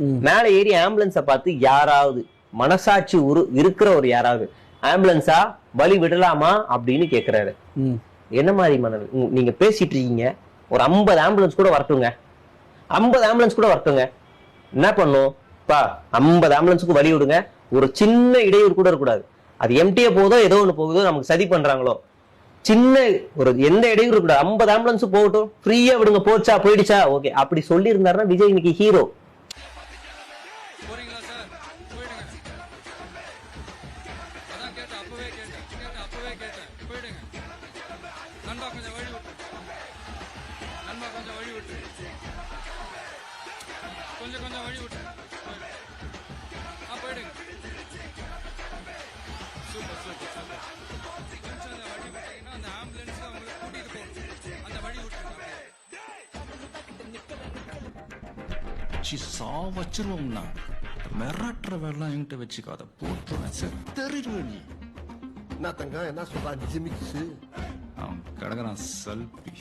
மேல ஏறி ஆம்புலன்ஸ பார்த்து யாராவது மனசாட்சி உரு இருக்கிற ஒரு யாராவது ஆம்புலன்ஸா வழி விடலாமா அப்படின்னு கேக்குறாரு. ம். என்ன மாதிரி உங்க- நீங்க பேசிட்டு இருக்கீங்க. ஒரு 50 ஆம்புலன்ஸ் கூட வரட்டுங்க. 50 ஆம்புலன்ஸ் கூட வரட்டுங்க. என்ன பண்ணும்? பா 50 ஆம்புலன்ஸுக்கு வழி விடுங்க. ஒரு சின்ன இடையூறு கூட இருக்கக்கூடாது. அது எம்டிஏ போதோ ஏதோ ஒண்ணு போகுதோ நமக்கு சதி பண்றாங்களோ. சின்ன ஒரு எந்த இடையூறு இருக்கக்கூடாது 50 ஆம்புலன்ஸ் போகட்டும். ஃப்ரீயா விடுங்க. போச்சா போயிடுச்சா? ஓகே. அப்படி சொல்லி இருந்தாருன்னா விஜய் இன்னைக்கு ஹீரோ போறீங்களா சார்? போயிடுங்க. அதான் கேட்டேன் அப்பவே கேட்டேன். கேட்டேன் அப்பவே கேட்டேன். போயிடுங்க. நண்பா கொஞ்சம் வழி விட்டு. நண்பா கொஞ்சம் வழி விட்டு. கொஞ்சம் கொஞ்சம் வழி விட்டு. ஆ போயிடுங்க. Super super super. கொஞ்சம் அந்த வழி விட்டீங்கன்னா அந்த ஆம்புலன்ஸ் உங்களுக்கு கூட்டிட்டு போகணும். அந்த வழி விட்டுருங்க சி சா வச்சிருவோம்னா மிரட்டுற வேலாம் என்கிட்ட வச்சுக்காத போட்டுருவேன் செத்தறிடுவேன் நீ. என்ன தங்கம் என்ன சொல்றான் ஜிமிக்ஸ் அவன் கிடக்குறான் சல்பி